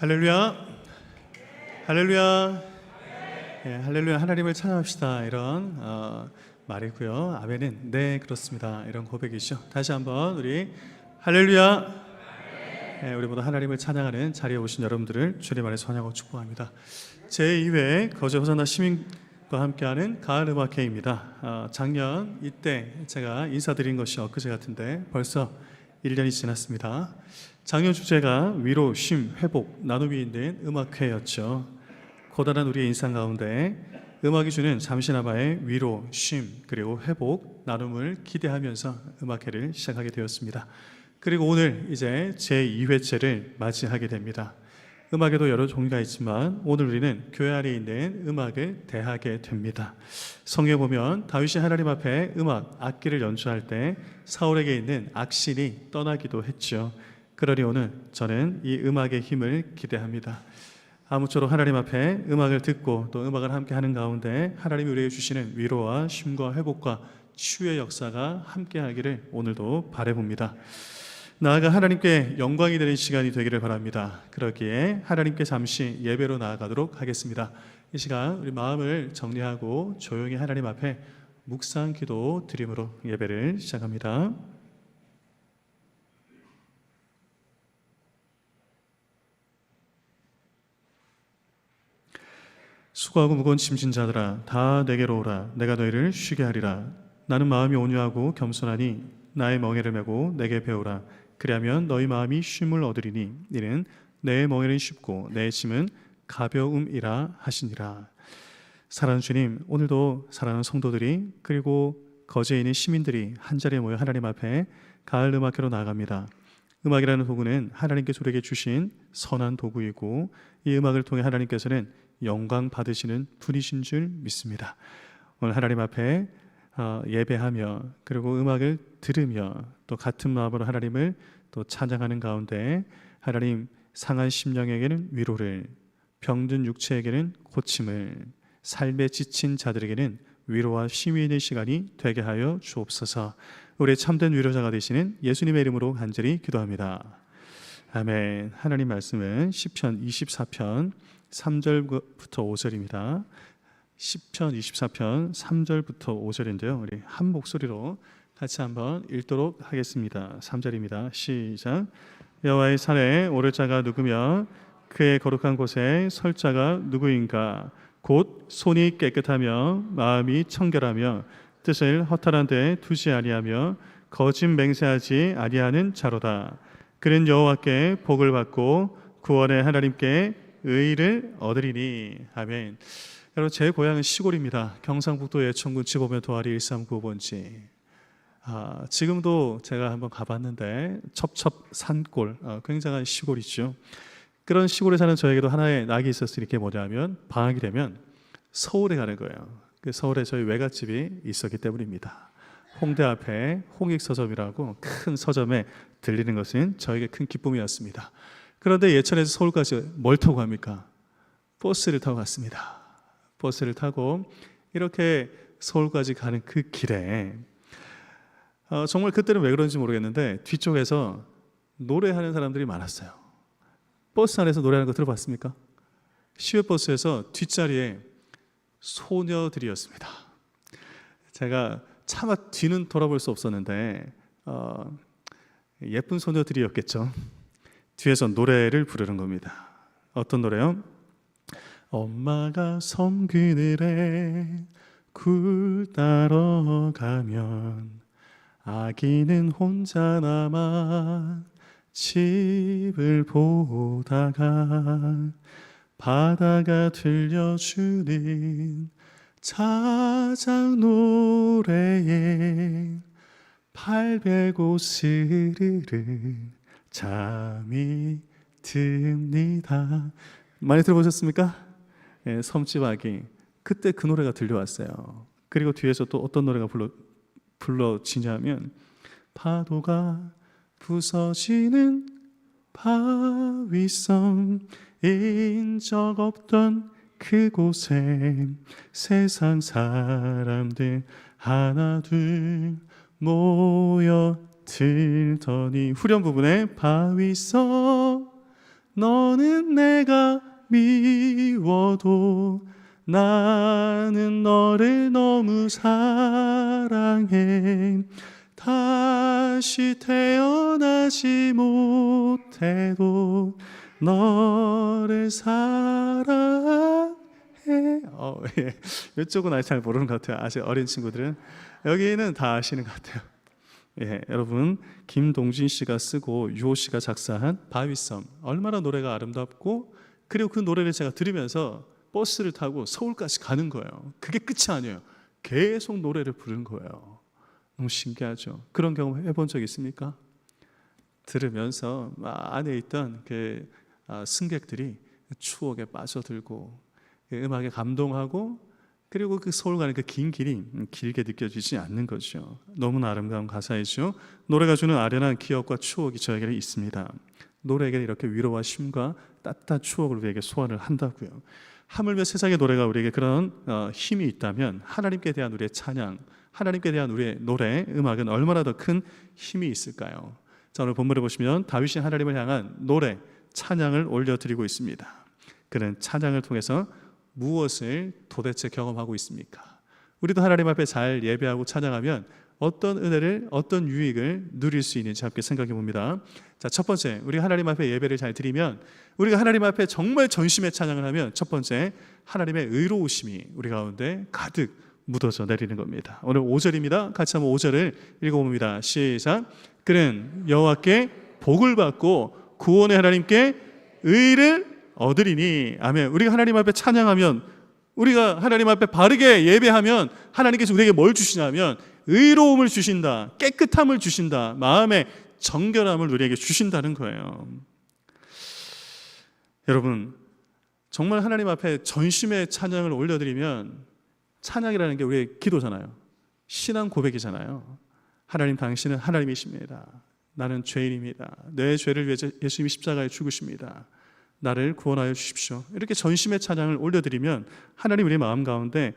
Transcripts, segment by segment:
할렐루야. 할렐루야. 예, 할렐루야. 하나님을 찬양합시다. 이런 어, 말이고요. 아멘은 네 그렇습니다. 이런 고백이죠. 다시 한번 우리 할렐루야. 예, 우리 모두 하나님을 찬양하는 자리에 오신 여러분들을 주님 안에 선하고 축복합니다. 제 2회 거제 호산나 시민과 함께하는 가을 음악회입니다. 어, 작년 이때 제가 인사드린 것이 엊그제 같은데 벌써 1년이 지났습니다. 작년 주제가 위로, 쉼, 회복, 있는 음악회였죠. 고단한 우리의 인상 가운데 음악이 주는 잠시나마의 위로, 쉼, 그리고 회복, 나눔을 기대하면서 음악회를 시작하게 되었습니다. 그리고 오늘 이제 제 2회째를 맞이하게 됩니다. 음악에도 여러 종류가 있지만 오늘 우리는 교회 안에 있는 음악을 대하게 됩니다. 성경에 보면 다윗이 하나님 앞에 음악, 악기를 연주할 때 사울에게 있는 악신이 떠나기도 했죠. 그러니 오늘 저는 이 음악의 힘을 기대합니다. 아무쪼록 하나님 앞에 음악을 듣고 또 음악을 함께 하는 가운데 하나님이 우리에게 주시는 위로와 쉼과 회복과 치유의 역사가 함께 하기를 오늘도 바라봅니다. 나아가 하나님께 영광이 되는 시간이 되기를 바랍니다. 그러기에 하나님께 잠시 예배로 나아가도록 하겠습니다. 이 시간 우리 마음을 정리하고 조용히 하나님 앞에 묵상 기도 드림으로 예배를 시작합니다. 수고하고 무거운 짐진 자들아 다 내게로 오라 내가 너희를 쉬게 하리라 나는 마음이 온유하고 겸손하니 나의 멍에를 메고 내게 배우라 그리하면 너희 마음이 쉼을 얻으리니 이는 내 멍에는 쉽고 내 짐은 가벼움이라 하시니라 사랑하는 주님 오늘도 사랑하는 성도들이 그리고 거제에 있는 시민들이 한 자리에 모여 하나님 앞에 가을 음악회로 나아갑니다 음악이라는 도구는 하나님께서 우리에게 주신 선한 도구이고 이 음악을 통해 하나님께서는 영광 받으시는 분이신 줄 믿습니다. 오늘 하나님 앞에 어, 예배하며 그리고 음악을 들으며 또 같은 마음으로 하나님을 또 찬양하는 가운데 하나님 상한 심령에게는 위로를 병든 육체에게는 고침을 삶에 지친 자들에게는 위로와 쉼이 있는 시간이 되게 하여 주옵소서. 우리 참된 위로자가 되시는 예수님의 이름으로 간절히 기도합니다. 아멘. 하나님 말씀은 시편 24편 3절부터 5절입니다. 10편 24편 3절부터 5절인데요. 우리 한 목소리로 같이 한번 읽도록 하겠습니다. 3절입니다. 시작. 여호와의 산에 오를 자가 누구며 그의 거룩한 곳에 설 자가 누구인가? 곧 손이 깨끗하며 마음이 청결하며 뜻을 허탈한 데 두지 아니하며 거짓 맹세하지 아니하는 자로다. 그는 여호와께 복을 받고 구원의 하나님께 의를 얻으리니 아멘. 여러분 제 고향은 시골입니다. 경상북도 예천군 지보면 도아리 139번지. 아, 지금도 제가 한번 가봤는데 첩첩 산골 어, 굉장한 시골이죠. 그런 시골에 사는 저에게도 하나의 낙이 있었으니 게 뭐냐면 방학이 되면 서울에 가는 거예요. 그 서울에 저희 외갓집이 있었기 때문입니다. 홍대 앞에 홍익 서점이라고 큰 서점에 들리는 것은 저에게 큰 기쁨이었습니다. 그런데 예천에서 서울까지 뭘 타고 갑니까? 버스를 타고 갔습니다. 버스를 타고 이렇게 서울까지 가는 그 길에 어, 정말 그때는 왜 그런지 모르겠는데 뒤쪽에서 노래하는 사람들이 많았어요. 버스 안에서 노래하는 거 들어봤습니까? 시외버스에서 뒷자리에 소녀들이었습니다. 제가 차마 뒤는 돌아볼 수 없었는데 어, 예쁜 소녀들이었겠죠. 뒤에서 노래를 부르는 겁니다. 어떤 노래요? 엄마가 섬 그늘에 굴 따러 가면 아기는 혼자 남아 집을 보다가 바다가 들려주는 자작 노래에 팔베고 스르르 잠이 듭니다. 많이 들어보셨습니까? 예, 섬집 아기. 그때 그 노래가 들려왔어요. 그리고 뒤에서 또 어떤 노래가 불러 불러지냐면 파도가 부서지는 바위섬 인 적 없던 그곳에 세상 사람들 하나 둘 모여 들더니 후렴 부분에 바위섬 너는 내가 미워도 나는 너를 너무 사랑해. 다시 태어나지 못해도 너를 사랑해. 어, 예. 이쪽은 아직 잘 모르는 것 같아요. 아직 어린 친구들은. 여기는 다 아시는 것 같아요. 예, 여러분. 김동진 씨가 쓰고 유호 씨가 작사한 바위섬. 얼마나 노래가 아름답고 그리고 그 노래를 제가 들으면서 버스를 타고 서울까지 가는 거예요. 그게 끝이 아니에요. 계속 노래를 부르는 거예요. 너무 신기하죠. 그런 경험 해본 적 있습니까? 들으면서 막 안에 있던 그 아, 승객들이 추억에 빠져들고 그 음악에 감동하고 그리고 그 서울 가는 그 긴 길이 길게 느껴지지 않는 거죠. 너무나 아름다운 가사이죠. 노래가 주는 아련한 기억과 추억이 저에게 있습니다. 노래에게 이렇게 위로와 쉼과 따뜻한 추억을 우리에게 소환을 한다고요. 하물며 세상의 노래가 우리에게 그런 어, 힘이 있다면 하나님께 대한 우리의 찬양, 하나님께 대한 우리의 노래, 음악은 얼마나 더 큰 힘이 있을까요? 자 오늘 본문을 보시면 다윗이 하나님을 향한 노래, 찬양을 올려드리고 있습니다. 그는 찬양을 통해서 무엇을 도대체 경험하고 있습니까? 우리도 하나님 앞에 잘 예배하고 찬양하면 어떤 은혜를 어떤 유익을 누릴 수 있는지 함께 생각해 봅니다. 자, 첫 번째, 우리 하나님 앞에 예배를 잘 드리면 우리가 하나님 앞에 정말 전심의 찬양을 하면 첫 번째 하나님의 의로우심이 우리 가운데 가득 묻어져 내리는 겁니다. 오늘 5절입니다. 같이 한번 5절을 읽어 봅니다. 시작. 그는 여호와께 복을 받고 구원의 하나님께 의를 얻으리니 아멘. 우리가 하나님 앞에 찬양하면 우리가 하나님 앞에 바르게 예배하면 하나님께서 우리에게 뭘 주시냐면 의로움을 주신다. 깨끗함을 주신다. 마음의 정결함을 우리에게 주신다는 거예요. 여러분, 정말 하나님 앞에 전심의 찬양을 올려드리면 찬양이라는 게 우리의 기도잖아요. 신앙 고백이잖아요. 하나님 당신은 하나님이십니다. 나는 죄인입니다. 내 죄를 위해 예수님이 십자가에 죽으십니다. 나를 구원하여 주십시오. 이렇게 전심의 찬양을 올려드리면 하나님 우리 마음 가운데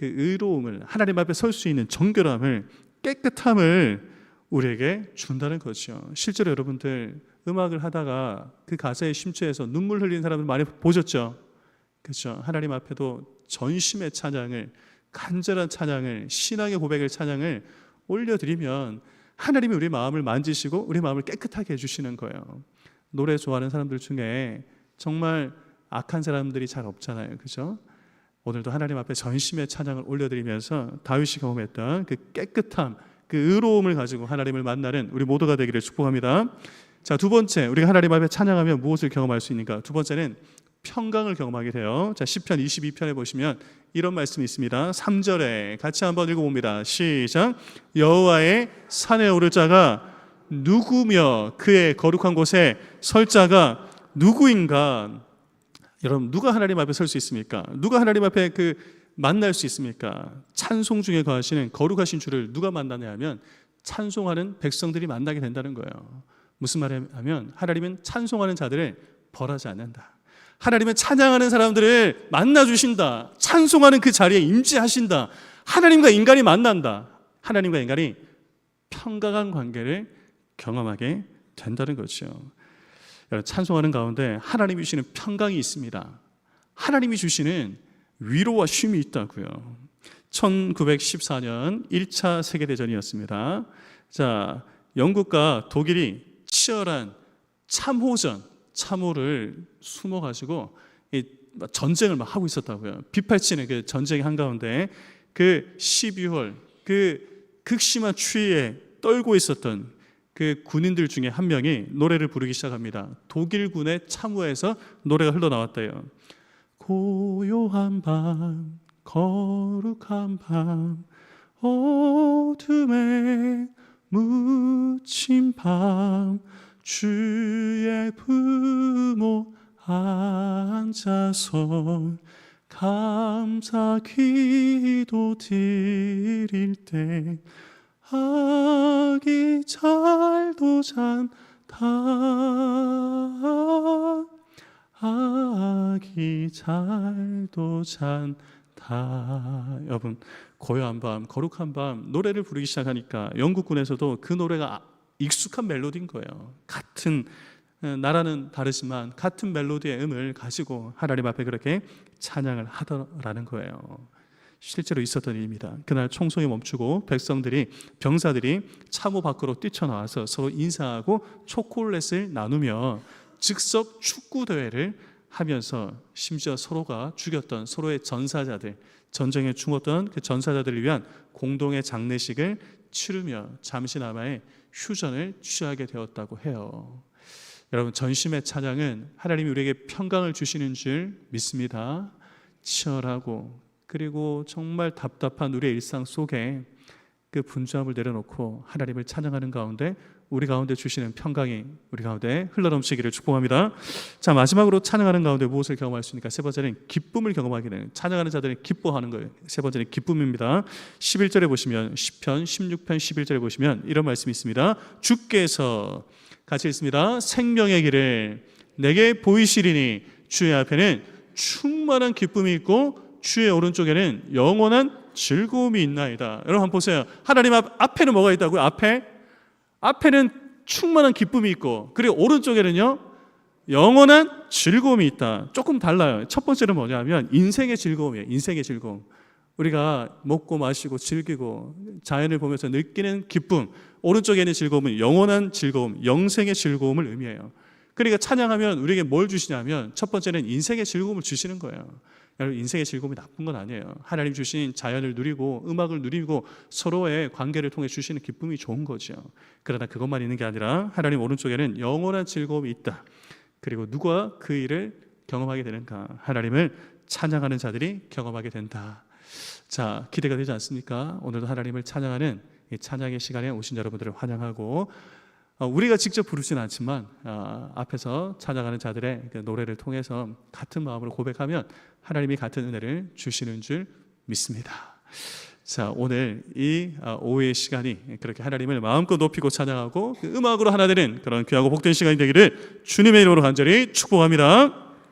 그 의로움을 하나님 앞에 설 수 있는 정결함을 깨끗함을 우리에게 준다는 거죠. 실제로 여러분들 음악을 하다가 그 가사에 심취해서 눈물 흘리는 사람들 많이 보셨죠? 그렇죠. 하나님 앞에도 전심의 찬양을 간절한 찬양을 신앙의 고백의 찬양을 올려드리면 하나님이 우리 마음을 만지시고 우리 마음을 깨끗하게 해주시는 거예요. 노래 좋아하는 사람들 중에 정말 악한 사람들이 잘 없잖아요. 그죠? 오늘도 하나님 앞에 전심의 찬양을 올려드리면서 다윗이 경험했던 그 깨끗함, 그 의로움을 가지고 하나님을 만나는 우리 모두가 되기를 축복합니다. 자, 두 번째, 우리가 하나님 앞에 찬양하면 무엇을 경험할 수 있는가? 두 번째는 평강을 경험하게 돼요. 자, 10편 22편에 보시면 이런 말씀이 있습니다. 3절에 같이 한번 읽어 봅니다. 시작. 여호와의 산에 오를 자가 누구며 그의 거룩한 곳에 설 자가 누구인가? 여러분 누가 하나님 앞에 설 수 있습니까? 누가 하나님 앞에 그 만날 수 있습니까? 찬송 중에 거하시는 거룩하신 주를 누가 만나냐 하면 찬송하는 백성들이 만나게 된다는 거예요. 무슨 말이냐면 하나님은 찬송하는 자들을 벌하지 않는다. 하나님은 찬양하는 사람들을 만나 주신다. 찬송하는 그 자리에 임재하신다. 하나님과 인간이 만난다. 하나님과 인간이 평강한 관계를 경험하게 된다는 거죠. 찬송하는 가운데 하나님이 주시는 평강이 있습니다. 하나님이 주시는 위로와 쉼이 있다고요. 1914년 1차 세계대전이었습니다. 자, 영국과 독일이 치열한 참호전, 참호를 숨어가지고 전쟁을 막 하고 있었다고요. 빗발치는 그 전쟁의 한가운데 그 12월 그 극심한 추위에 떨고 있었던 그 군인들 중에 한 명이 노래를 부르기 시작합니다. 독일군의 참호에서 노래가 흘러나왔대요. 고요한 밤, 거룩한 밤, 어둠에 묻힌 밤, 주의 부모 앉아서 감사 기도 드릴 때 아기 잘도 잔다. 아기 잘도 잔다. 여러분 고요한 밤 거룩한 밤 노래를 부르기 시작하니까 영국군에서도 그 노래가 익숙한 멜로디인 거예요. 같은 어, 나라는 다르지만 같은 멜로디의 음을 가지고 하나님 앞에 그렇게 찬양을 하더라는 거예요. 실제로 있었던 일입니다. 그날 총성이 멈추고 백성들이 병사들이 차고 밖으로 뛰쳐나와서 서로 인사하고 초콜릿을 나누며 즉석 축구 대회를 하면서 심지어 서로가 죽였던 서로의 전사자들 전쟁에 죽었던 그 전사자들을 위한 공동의 장례식을 치르며 잠시나마의 휴전을 취하게 되었다고 해요. 여러분 전심의 찬양은 하나님이 우리에게 평강을 주시는 줄 믿습니다. 치열하고 그리고 정말 답답한 우리의 일상 속에 그 분주함을 내려놓고 하나님을 찬양하는 가운데 우리 가운데 주시는 평강이 우리 가운데 흘러넘치기를 축복합니다. 자 마지막으로 찬양하는 가운데 무엇을 경험할 수 있습니까? 세 번째는 기쁨을 경험하게 되는 찬양하는 자들은 기뻐하는 거예요. 세 번째는 기쁨입니다. 11절에 보시면 10편 16편 11절에 보시면 이런 말씀이 있습니다. 주께서 같이 있습니다. 생명의 길을 내게 보이시리니 주의 앞에는 충만한 기쁨이 있고 주의 오른쪽에는 영원한 즐거움이 있나이다. 여러분 한번 보세요. 하나님 앞 앞에는 뭐가 있다고요? 앞에 앞에는 충만한 기쁨이 있고 그리고 오른쪽에는요 영원한 즐거움이 있다. 조금 달라요. 첫 번째는 뭐냐면 인생의 즐거움이에요. 인생의 즐거움. 우리가 먹고 마시고 즐기고 자연을 보면서 느끼는 기쁨. 오른쪽에 있는 즐거움은 영원한 즐거움, 영생의 즐거움을 의미해요. 그러니까 찬양하면 우리에게 뭘 주시냐면 첫 번째는 인생의 즐거움을 주시는 거예요. 인생의 즐거움이 나쁜 건 아니에요. 하나님 주신 자연을 누리고 음악을 누리고 서로의 관계를 통해 주시는 기쁨이 좋은 거죠. 그러나 그것만 있는 게 아니라 하나님 오른쪽에는 영원한 즐거움이 있다. 그리고 누가 그 일을 경험하게 되는가? 하나님을 찬양하는 자들이 경험하게 된다. 자, 기대가 되지 않습니까? 오늘도 하나님을 찬양하는 이 찬양의 시간에 오신 여러분들을 환영하고 어, 우리가 직접 부르지는 않지만 어, 앞에서 찬양하는 자들의 그 노래를 통해서 같은 마음으로 고백하면 하나님이 같은 은혜를 주시는 줄 믿습니다. 자 오늘 이 어, 오후의 시간이 그렇게 하나님을 마음껏 높이고 찬양하고 그 음악으로 하나 되는 그런 귀하고 복된 시간이 되기를 주님의 이름으로 간절히 축복합니다.